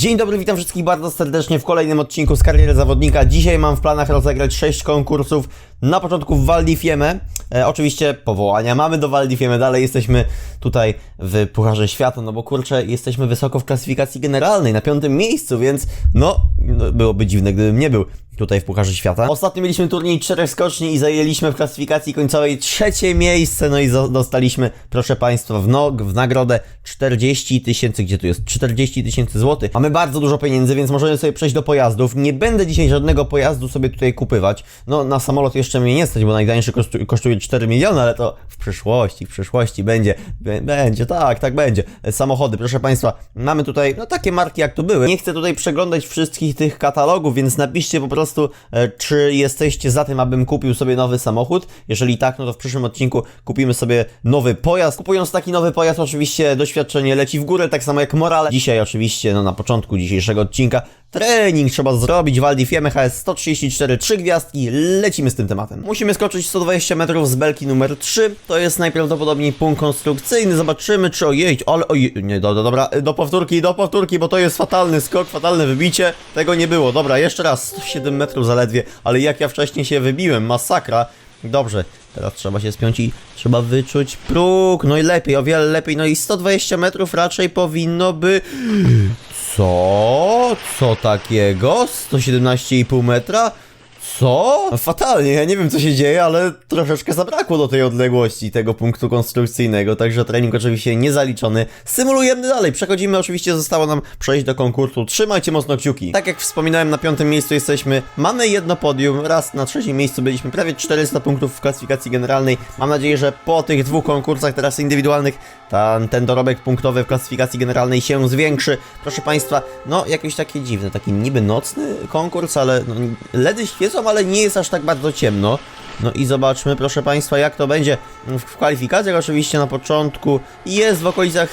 Dzień dobry, witam wszystkich bardzo serdecznie w kolejnym odcinku z kariery zawodnika. Dzisiaj mam w planach rozegrać 6 konkursów. Na początku w Val di Fiemme. E, oczywiście powołania mamy do Val di Fiemme, dalej jesteśmy tutaj w Pucharze Świata, no bo kurczę, jesteśmy wysoko w klasyfikacji generalnej, na piątym miejscu, więc no, no byłoby dziwne, gdybym nie był tutaj w Pucharze Świata. Ostatnio mieliśmy turniej czterech skoczni i zajęliśmy w klasyfikacji końcowej trzecie miejsce, no i dostaliśmy, proszę Państwa, w, nog, w nagrodę 40 tysięcy, gdzie tu jest 40 tysięcy złotych. Mamy bardzo dużo pieniędzy, więc możemy sobie przejść do pojazdów. Nie będę dzisiaj żadnego pojazdu sobie tutaj kupywać. No, na samolot jeszcze mnie nie stać, bo najtańszy kosztu- kosztuje 4 miliony, ale to w przyszłości, w przyszłości będzie. Bę- Będzie, tak, tak będzie. Samochody, proszę Państwa, mamy tutaj, no takie marki jak tu były. Nie chcę tutaj przeglądać wszystkich tych katalogów, więc napiszcie po prostu, e, czy jesteście za tym, abym kupił sobie nowy samochód. Jeżeli tak, no to w przyszłym odcinku kupimy sobie nowy pojazd. Kupując taki nowy pojazd, oczywiście doświadczenie leci w górę, tak samo jak morale. Dzisiaj oczywiście, no na początku dzisiejszego odcinka, trening trzeba zrobić. Waldi Fiemme HS 134, 3 gwiazdki, lecimy z tym tematem. Musimy skoczyć 120 metrów z belki numer 3. To jest najprawdopodobniej punkt konstrukcyjny. Zobaczymy, czy ojej, ale ojej, nie, do, do, dobra, do powtórki, do powtórki, bo to jest fatalny skok, fatalne wybicie. Tego nie było. Dobra, jeszcze raz, 107 metrów zaledwie, ale jak ja wcześniej się wybiłem, masakra. Dobrze, teraz trzeba się spiąć i trzeba wyczuć próg. No i lepiej, o wiele lepiej. No i 120 metrów raczej powinno by... Co? Co takiego? 117,5 metra? Co? No Fatalnie, ja nie wiem co się dzieje, ale troszeczkę zabrakło do tej odległości tego punktu konstrukcyjnego, także trening oczywiście niezaliczony. Symulujemy dalej, przechodzimy, oczywiście zostało nam przejść do konkursu. Trzymajcie mocno kciuki. Tak jak wspominałem, na piątym miejscu jesteśmy, mamy jedno podium, raz na trzecim miejscu byliśmy prawie 400 punktów w klasyfikacji generalnej. Mam nadzieję, że po tych dwóch konkursach teraz indywidualnych ten, ten dorobek punktowy w klasyfikacji generalnej się zwiększy. Proszę Państwa, no jakiś taki dziwny, taki niby nocny konkurs, ale no, LEDy świecą, ale nie jest aż tak bardzo ciemno. No i zobaczmy, proszę Państwa, jak to będzie w, kwalifikacjach. Oczywiście na początku jest w okolicach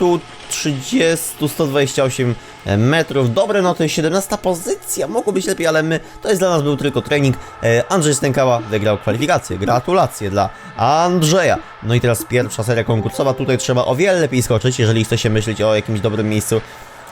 130-128 metrów. Dobre noty, 17 pozycja, mogło być lepiej, ale my, to jest dla nas był tylko trening. E, Andrzej Stękała wygrał kwalifikacje. Gratulacje dla Andrzeja. No i teraz pierwsza seria konkursowa. Tutaj trzeba o wiele lepiej skoczyć, jeżeli chce się myśleć o jakimś dobrym miejscu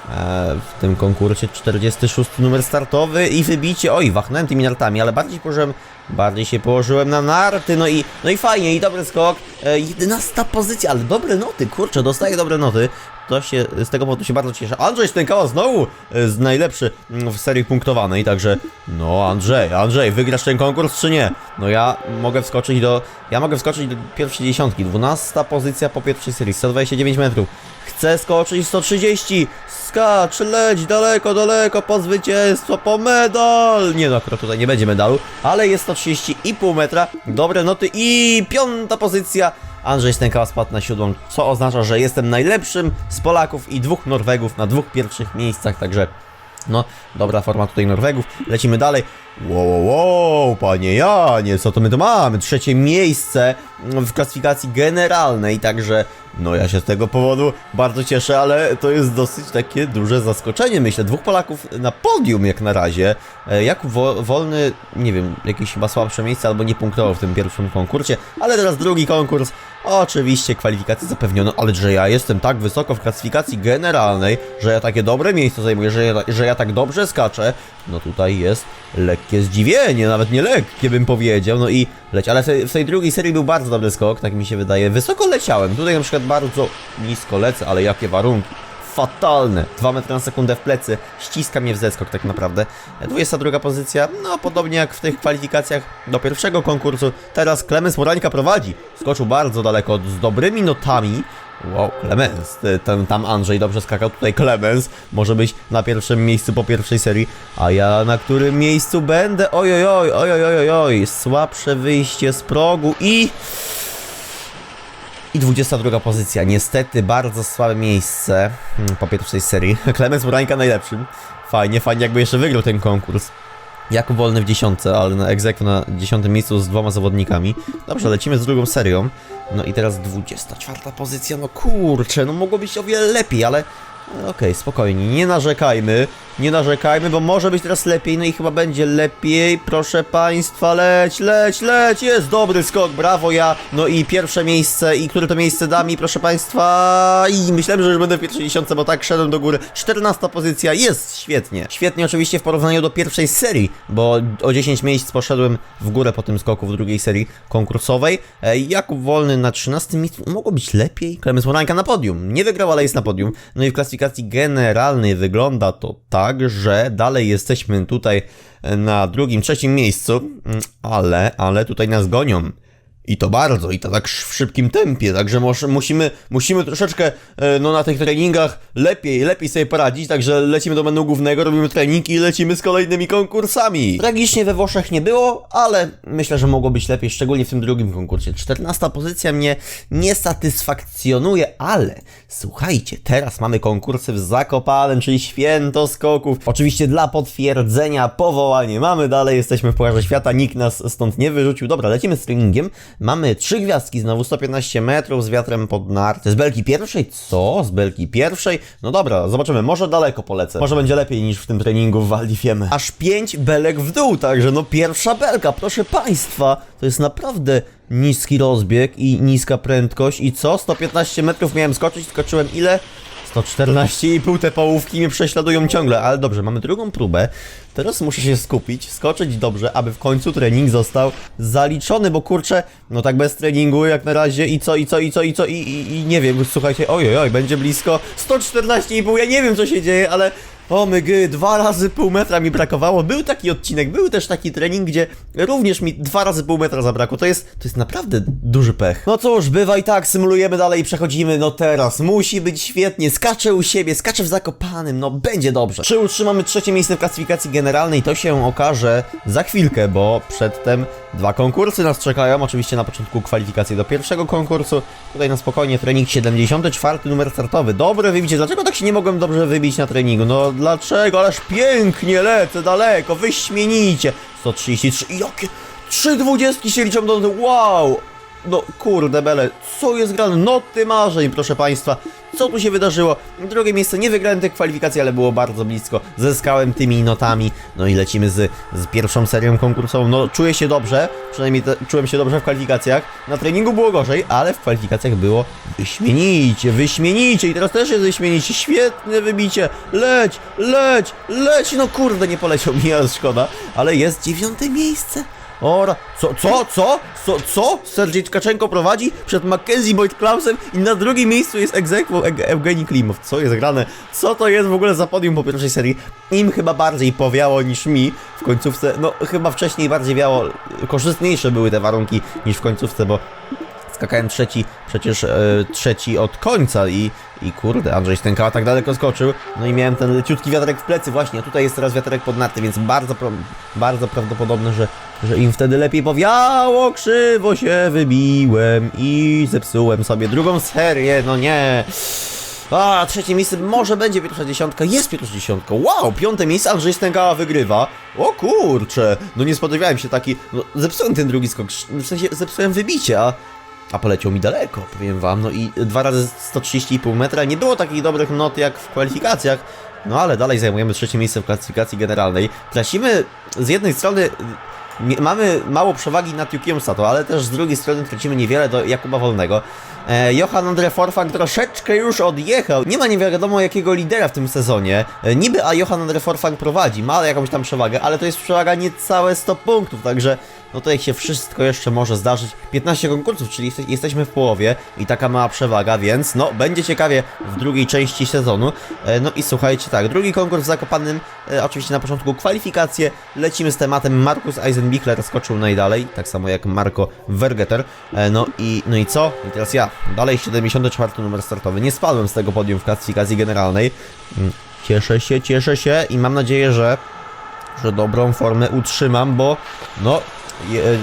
w tym konkursie 46 numer startowy i wybicie, oj, wachnąłem tymi nartami, ale bardziej położyłem, bardziej się położyłem na narty, no i, no i fajnie, i dobry skok, e, 11 pozycja, ale dobre noty, kurczę, dostaję dobre noty, to się, z tego powodu się bardzo cieszę. Andrzej Stękała znowu e, z najlepszy mm, w serii punktowanej, także, no Andrzej, Andrzej, wygrasz ten konkurs czy nie? No ja mogę wskoczyć do, ja mogę wskoczyć do pierwszej dziesiątki, 12 pozycja po pierwszej serii, 129 metrów, chcę skoczyć 130, skacz, leć daleko, daleko, po zwycięstwo, po medal! Nie no, akurat tutaj nie będzie medalu, ale jest 130,5 metra, dobre noty i piąta pozycja. Andrzej Stękała spadł na siódmą, co oznacza, że jestem najlepszym z Polaków i dwóch Norwegów na dwóch pierwszych miejscach, także no, dobra forma tutaj Norwegów. Lecimy dalej. Wow, wow, wow, panie Janie, co to my tu mamy? Trzecie miejsce w klasyfikacji generalnej, także no ja się z tego powodu bardzo cieszę, ale to jest dosyć takie duże zaskoczenie, myślę. Dwóch Polaków na podium jak na razie. E, Jak wo wolny, nie wiem, jakieś chyba słabsze miejsce albo nie punktował w tym pierwszym konkursie, ale teraz drugi konkurs. Oczywiście kwalifikacje zapewniono, ale że ja jestem tak wysoko w klasyfikacji generalnej, że ja takie dobre miejsce zajmuję, że ja, że ja tak dobrze skaczę, no tutaj jest lekkie zdziwienie, nawet nie lekkie bym powiedział, no i leć, ale w tej, drugiej serii był bardzo dobry skok, tak mi się wydaje, wysoko leciałem, tutaj na przykład bardzo nisko lecę, ale jakie warunki. Fatalne. 2 metry na sekundę w plecy. Ściska mnie w zeskok tak naprawdę. 22 pozycja. No podobnie jak w tych kwalifikacjach do pierwszego konkursu. Teraz Klemens Morańka prowadzi. Skoczył bardzo daleko z dobrymi notami. Wow, Clemens, ten, tam Andrzej dobrze skakał, tutaj Clemens może być na pierwszym miejscu po pierwszej serii, a ja na którym miejscu będę? Oj, oj, oj, oj, oj, oj, oj, słabsze wyjście z progu i... I 22 pozycja, niestety bardzo słabe miejsce hmm, po pierwszej serii. Klemens Murańka najlepszym. Fajnie, fajnie jakby jeszcze wygrał ten konkurs. Jakub Wolny w dziesiątce, ale na egzekwo na dziesiątym miejscu z dwoma zawodnikami. Dobrze, lecimy z drugą serią. No i teraz 24 pozycja, no kurczę, no mogło być o wiele lepiej, ale okej, spokojnie, nie narzekajmy. nie narzekajmy, bo może być teraz lepiej, no i chyba będzie lepiej, proszę państwa, leć, leć, leć, jest dobry skok, brawo ja, no i pierwsze miejsce, i które to miejsce da mi, proszę państwa, i myślałem, że już będę w pierwszej dziesiątce, bo tak szedłem do góry, 14 pozycja, jest świetnie, świetnie oczywiście w porównaniu do pierwszej serii, bo o 10 miejsc poszedłem w górę po tym skoku w drugiej serii konkursowej, e, Jakub Wolny na 13 miejscu, mogło być lepiej, Klemens Morańka na podium, nie wygrał, ale jest na podium, no i w klasyfikacji generalnej wygląda to tak, że dalej jesteśmy tutaj e, na drugim, trzecim miejscu, mm, ale, ale tutaj nas gonią. I to bardzo, i to tak w szybkim tempie, także musimy, musimy troszeczkę e, no, na tych treningach lepiej, lepiej sobie poradzić, także lecimy do menu głównego, robimy trening i lecimy z kolejnymi konkursami. Tragicznie we Włoszech nie było, ale myślę, że mogło być lepiej, szczególnie w tym drugim konkursie. 14 pozycja mnie nie satysfakcjonuje, ale słuchajcie, teraz mamy konkursy w Zakopanem, czyli święto skoków. Oczywiście dla potwierdzenia powołanie mamy dalej, jesteśmy w Pucharze Świata, nikt nas stąd nie wyrzucił. Dobra, lecimy z treningiem. Mamy trzy gwiazdki, znowu 115 metrów z wiatrem pod narty. Z belki pierwszej? Co? Z belki pierwszej? No dobra, zobaczymy, może daleko polecę. Może będzie lepiej niż w tym treningu w Val di Fiemme. Aż 5 belek w dół, także no pierwsza belka, proszę Państwa. To jest naprawdę niski rozbieg i niska prędkość. I co? 115 metrów miałem skoczyć, skoczyłem ile? 114,5 te połówki mnie prześladują ciągle, ale dobrze, mamy drugą próbę. Teraz muszę się skupić, skoczyć dobrze, aby w końcu trening został zaliczony, bo kurczę, no tak bez treningu jak na razie i co, i co, i co, i co, i, i, i nie wiem, słuchajcie, ojej, oj, będzie blisko 114,5, ja nie wiem co się dzieje, ale o my gy, dwa razy pół metra mi brakowało. Był taki odcinek, był też taki trening, gdzie również mi dwa razy pół metra zabrakło. To jest, to jest naprawdę duży pech. No cóż, bywa i tak, symulujemy dalej i przechodzimy. No teraz musi być świetnie. Skaczę u siebie, skaczę w Zakopanym, no będzie dobrze. Czy utrzymamy trzecie miejsce w klasyfikacji generalnej, to się okaże za chwilkę, bo przedtem dwa konkursy nas czekają. Oczywiście na początku kwalifikacje do pierwszego konkursu. Tutaj na spokojnie trening 74, numer startowy. Dobre wybicie. Dlaczego tak się nie mogłem dobrze wybić na treningu? No dlaczego? Ależ pięknie lecę daleko, wyśmienicie. 133. I Jakie? Trzy dwudziestki się liczą do... Wow! No kurde bele, co jest grane? Noty marzeń, proszę państwa. Co tu się wydarzyło? Drugie miejsce, nie wygrałem tej kwalifikacji, ale było bardzo blisko. Zyskałem tymi notami. No i lecimy z, z pierwszą serią konkursową. No czuję się dobrze, przynajmniej te, czułem się dobrze w kwalifikacjach. Na treningu było gorzej, ale w kwalifikacjach było wyśmienicie, wyśmienicie. I teraz też jest wyśmienicie. Świetne wybicie. Leć, leć, leć. No kurde, nie poleciał mi, ale szkoda. Ale jest dziewiąte miejsce. Ora, co, co, co, co, co? Sergiej Tkaczenko prowadzi przed Mackenzie Boyd Klausem i na drugim miejscu jest egzekwo Eg- Evgeni Klimow. Co jest grane? Co to jest w ogóle za podium po pierwszej serii? Im chyba bardziej powiało niż mi w końcówce. No, chyba wcześniej bardziej wiało, korzystniejsze były te warunki niż w końcówce, bo skakałem trzeci, przecież e, trzeci od końca i, i kurde, Andrzej Stękała tak daleko skoczył, no i miałem ten leciutki wiaterek w plecy. Właśnie, a tutaj jest teraz wiaterek pod narty, więc bardzo, bardzo prawdopodobne, że, że im wtedy lepiej powiało, krzywo się wybiłem i zepsułem sobie drugą serię, no nie. A, trzecie miejsce, może będzie pierwsza dziesiątka, jest pierwsza dziesiątka, wow, piąte miejsce, Andrzej Stękała wygrywa, o kurcze, no nie spodziewałem się taki, no zepsułem ten drugi skok, w sensie zepsułem wybicie, a a poleciał mi daleko, powiem wam. No i dwa razy 130,5 metra. Nie było takich dobrych not jak w kwalifikacjach. No ale dalej zajmujemy trzecie miejsce w klasyfikacji generalnej. Tracimy z jednej strony. Mamy mało przewagi nad Yukiем Sato, ale też z drugiej strony tracimy niewiele do Jakuba Wolnego. E, Johan Andre Forfang troszeczkę już odjechał. Nie ma nie wiadomo jakiego lidera w tym sezonie. E, niby a Johan Andre Forfang prowadzi, ma jakąś tam przewagę, ale to jest przewaga niecałe 100 punktów, także no to jak się wszystko jeszcze może zdarzyć. 15 konkursów, czyli jeste- jesteśmy w połowie i taka mała przewaga, więc no będzie ciekawie w drugiej części sezonu. E, no i słuchajcie, tak, drugi konkurs w Zakopanym, e, oczywiście na początku kwalifikacje, lecimy z tematem Markus Eisenbichler skoczył najdalej, tak samo jak Marco Vergeter. E, no i no i co? I teraz ja, dalej 74 numer startowy, nie spadłem z tego podium w klasyfikacji generalnej. Mm, Cieszę się, cieszę się i mam nadzieję, że że dobrą formę utrzymam, bo no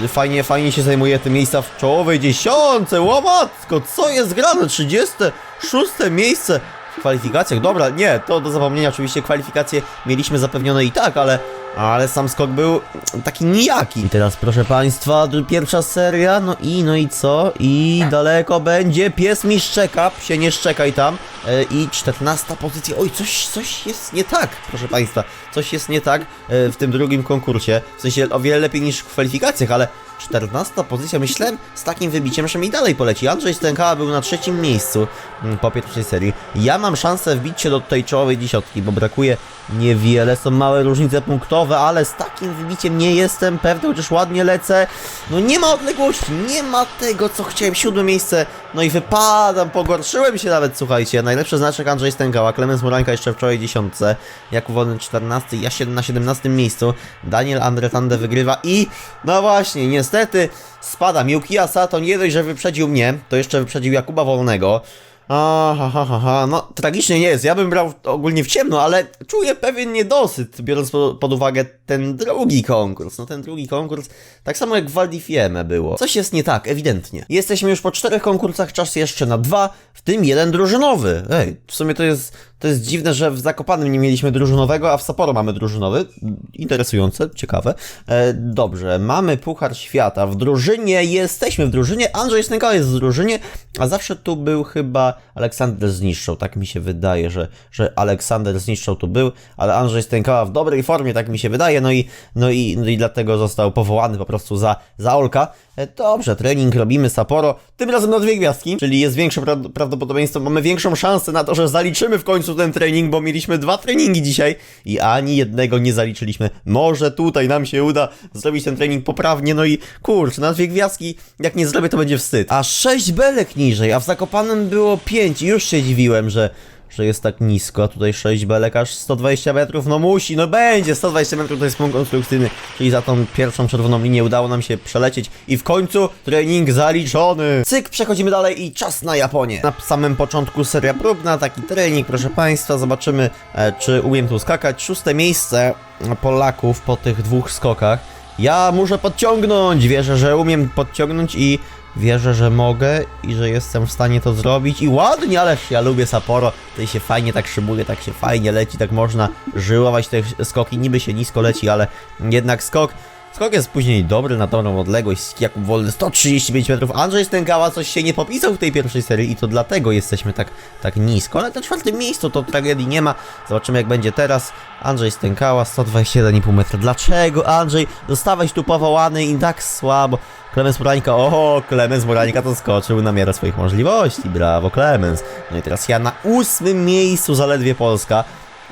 fajnie, fajnie się zajmuje te miejsca w czołowej dziesiątce, łomatko, co jest grane, 36 miejsce w kwalifikacjach, dobra, nie, to do zapomnienia. Oczywiście kwalifikacje mieliśmy zapewnione i tak, ale ale sam skok był taki nijaki. I teraz proszę państwa, pierwsza seria, no i, no i co? I daleko będzie, pies mi szczeka, się nie szczekaj tam. E, I 14 pozycja, oj, coś, coś jest nie tak, proszę państwa, coś jest nie tak e, w tym drugim konkursie, w sensie o wiele lepiej niż w kwalifikacjach, ale 14 pozycja, myślałem z takim wybiciem, że mi dalej poleci. Andrzej Stękała był na trzecim miejscu mm, po pierwszej serii. Ja mam szansę wbić się do tej czołowej dziesiątki, bo brakuje niewiele, są małe różnice punktowe, ale z takim wybiciem nie jestem pewny, chociaż ładnie lecę. No nie ma odległości, nie ma tego, co chciałem. Siódme miejsce, no i wypadam, pogorszyłem się nawet, słuchajcie. Najlepszy znaczek Andrzej Stękała, Klemens Murańka jeszcze w czołowej dziesiątce, Jakub Wolny 14, ja na 17 miejscu, Daniel Andretande wygrywa i no właśnie, niestety spada. Miłkija Sato nie dość, że wyprzedził mnie, to jeszcze wyprzedził Jakuba Wolnego. Aha, ha, ha, ha. No, tragicznie nie jest. Ja bym brał ogólnie w ciemno, ale czuję pewien niedosyt, biorąc po- pod uwagę ten drugi konkurs. No, ten drugi konkurs, tak samo jak w Valdifieme było. Coś jest nie tak, ewidentnie. Jesteśmy już po czterech konkursach, czas jeszcze na dwa, w tym jeden drużynowy. Ej, w sumie to jest, to jest dziwne, że w Zakopanym nie mieliśmy drużynowego, a w Sapporo mamy drużynowy. Interesujące, ciekawe. E, dobrze, mamy Puchar Świata. W drużynie jesteśmy w drużynie. Andrzej Stękała jest w drużynie, a zawsze tu był chyba Aleksander Zniszczał. Tak mi się wydaje, że, że Aleksander Zniszczał tu był, ale Andrzej Stękała w dobrej formie, tak mi się wydaje. No i, no i, no i dlatego został powołany po prostu za, za Olka. E, Dobrze, trening robimy Sapporo, tym razem na dwie gwiazdki, czyli jest większe pra- prawdopodobieństwo, mamy większą szansę na to, że zaliczymy w końcu ten trening, bo mieliśmy dwa treningi dzisiaj i ani jednego nie zaliczyliśmy. Może tutaj nam się uda zrobić ten trening poprawnie, no i kurczę, na dwie gwiazdki, jak nie zrobię, to będzie wstyd. A sześć belek niżej, a w Zakopanem było pięć i już się dziwiłem, że że jest tak nisko, a tutaj 6 belek, aż 120 metrów, no musi, no będzie, 120 metrów to jest punkt konstrukcyjny, czyli za tą pierwszą czerwoną linię udało nam się przelecieć i w końcu trening zaliczony. Cyk, przechodzimy dalej i czas na Japonię. Na samym początku seria próbna, taki trening, proszę Państwa, zobaczymy, e, czy umiem tu skakać. Szóste miejsce Polaków po tych dwóch skokach. Ja muszę podciągnąć, wierzę, że umiem podciągnąć i Wierzę, że mogę i że jestem w stanie to zrobić. I ładnie, ależ ja lubię Sapporo, tutaj się fajnie tak szybuje, tak się fajnie leci, tak można żyłować te skoki, niby się nisko leci, ale jednak skok, skok jest później dobry na dobrą odległość, Jakub Wolny 135 metrów, Andrzej Stękała coś się nie popisał w tej pierwszej serii i to dlatego jesteśmy tak, tak nisko, ale na czwartym miejscu to tragedii nie ma, zobaczymy jak będzie teraz, Andrzej Stękała 121,5 metra, dlaczego Andrzej, zostałeś tu powołany i tak słabo, Klemens Morańka, oho, Klemens Morańka to skoczył na miarę swoich możliwości, brawo Klemens. No i teraz ja na ósmym miejscu zaledwie Polska.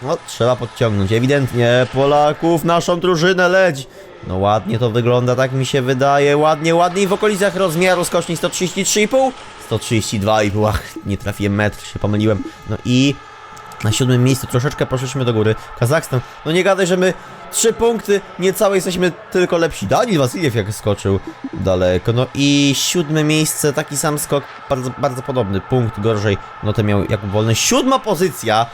No, trzeba podciągnąć, ewidentnie Polaków, naszą drużynę leć. No ładnie to wygląda, tak mi się wydaje, ładnie, ładnie i w okolicach rozmiaru skoczni 133,5, 132,5, ach, nie trafiłem metr, się pomyliłem. No i na siódmym miejscu troszeczkę poszliśmy do góry. Kazachstan, no nie gadaj, że my trzy punkty, niecałe jesteśmy tylko lepsi. Daniel Wasiliew jak skoczył daleko. No i siódme miejsce, taki sam skok, bardzo, bardzo podobny. Punkt gorzej, no to miał Jakub Wolny. Siódma pozycja!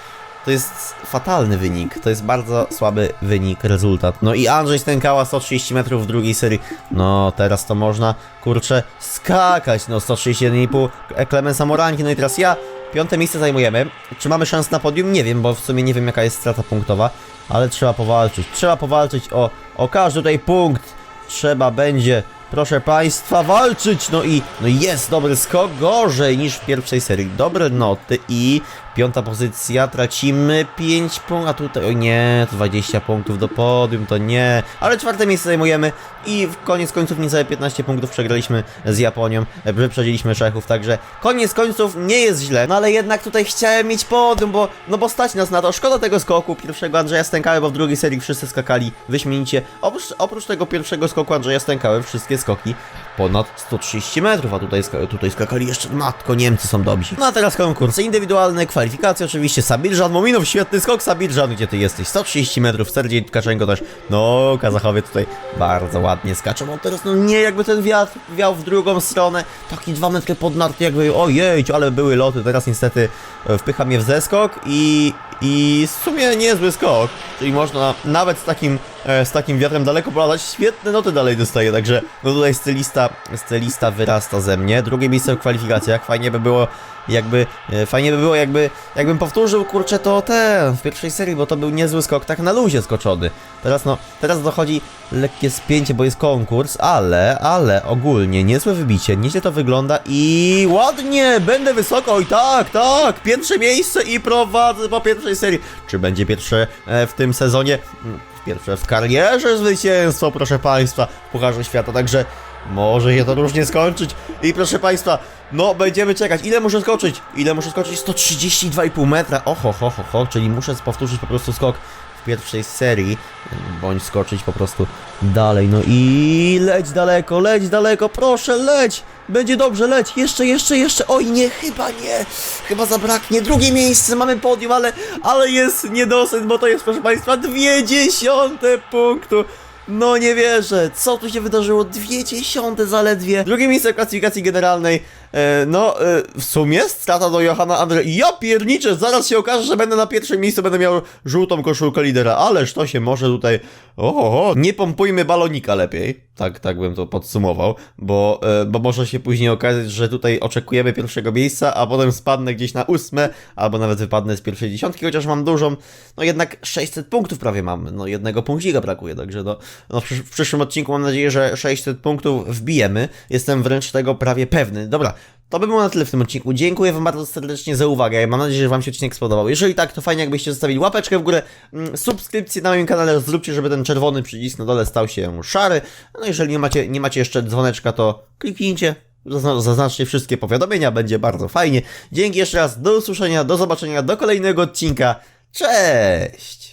To jest fatalny wynik, to jest bardzo słaby wynik, rezultat. No i Andrzej Stękała 130 metrów w drugiej serii. No teraz to można, kurczę, skakać. No 131,5 Klemensa Morańki. No i teraz ja Piąte miejsce zajmujemy. Czy mamy szansę na podium? Nie wiem, bo w sumie nie wiem jaka jest strata punktowa, ale trzeba powalczyć. Trzeba powalczyć o, o każdy tutaj punkt. Trzeba będzie, proszę Państwa, walczyć. No i no jest dobry skok, gorzej niż w pierwszej serii. Dobre noty i piąta pozycja, tracimy 5 punktów, a tutaj, o nie, 20 punktów do podium, to nie. Ale czwarte miejsce zajmujemy i w koniec końców niecałe 15 punktów przegraliśmy z Japonią, wyprzedziliśmy Czechów, także koniec końców nie jest źle. No ale jednak tutaj chciałem mieć podium, bo, no bo stać nas na to. Szkoda tego skoku pierwszego Andrzeja Stękały, bo w drugiej serii wszyscy skakali wyśmienicie. Oprócz, oprócz tego pierwszego skoku Andrzeja Stękały, wszystkie skoki ponad 130 metrów, a tutaj, ska- tutaj skakali jeszcze, matko, Niemcy są dobrzy. No a teraz konkursy indywidualne, kwalifikacje oczywiście, Sabirżan Mominow, świetny skok, Sabirżan, gdzie ty jesteś? 130 metrów, Serdziej Tkaczenko też, no, Kazachowie tutaj bardzo ładnie skaczą, a teraz no nie, jakby ten wiatr wiał w drugą stronę, taki 2 metry pod narty, jakby, ojej, ale były loty, teraz niestety e, wpycha mnie w zeskok i, i w sumie niezły skok. czyli można nawet z takim, z takim wiatrem daleko polatać, świetne noty dalej dostaje, także no tutaj stylista, stylista wyrasta ze mnie, drugie miejsce w kwalifikacjach, fajnie by było jakby, e, fajnie by było jakby, jakbym powtórzył, kurczę, to ten, w pierwszej serii, bo to był niezły skok, tak na luzie skoczony. Teraz no, teraz dochodzi lekkie spięcie, bo jest konkurs, ale, ale ogólnie niezłe wybicie, nieźle to wygląda i ładnie, będę wysoko i tak, tak, pierwsze miejsce i prowadzę po pierwszej serii. Czy będzie pierwsze e, w tym sezonie? Pierwsze w karierze zwycięstwo, proszę Państwa, w Pucharze Świata, także może się to różnie skończyć. I proszę Państwa, no będziemy czekać. Ile muszę skoczyć? Ile muszę skoczyć? 132,5 metra. Oho, ho, ho, ho, czyli muszę powtórzyć po prostu skok pierwszej serii, bądź skoczyć po prostu dalej. No i leć daleko, leć daleko, proszę, leć! Będzie dobrze, leć, jeszcze, jeszcze, jeszcze. Oj, nie, chyba nie. Chyba zabraknie. Drugie miejsce, mamy podium, ale, ale jest niedosyt, bo to jest, proszę Państwa, dwie dziesiąte punktu. No nie wierzę, co tu się wydarzyło? Dwie dziesiąte zaledwie. Drugie miejsce w klasyfikacji generalnej. E, no, e, w sumie strata do Johana Andre. Ja pierniczę, zaraz się okaże, że będę na pierwszym miejscu, będę miał żółtą koszulkę lidera. Ależ to się może tutaj. Oho, nie pompujmy balonika lepiej. Tak, tak bym to podsumował, bo, e, bo może się później okazać, że tutaj oczekujemy pierwszego miejsca, a potem spadnę gdzieś na ósme, albo nawet wypadnę z pierwszej dziesiątki, chociaż mam dużą. No jednak 600 punktów prawie mam. No jednego punkcika brakuje, także no, no w, przysz- w przyszłym odcinku mam nadzieję, że 600 punktów wbijemy. Jestem wręcz tego prawie pewny. Dobra, to by było na tyle w tym odcinku. Dziękuję Wam bardzo serdecznie za uwagę. Mam nadzieję, że Wam się odcinek spodobał. Jeżeli tak, to fajnie jakbyście zostawili łapeczkę w górę, mm, subskrypcję na moim kanale, zróbcie, żeby ten czerwony przycisk na dole stał się szary. No jeżeli nie macie, nie macie jeszcze dzwoneczka, to kliknijcie. Zazna- Zaznaczcie wszystkie powiadomienia, będzie bardzo fajnie. Dzięki jeszcze raz, do usłyszenia, do zobaczenia, do kolejnego odcinka. Cześć!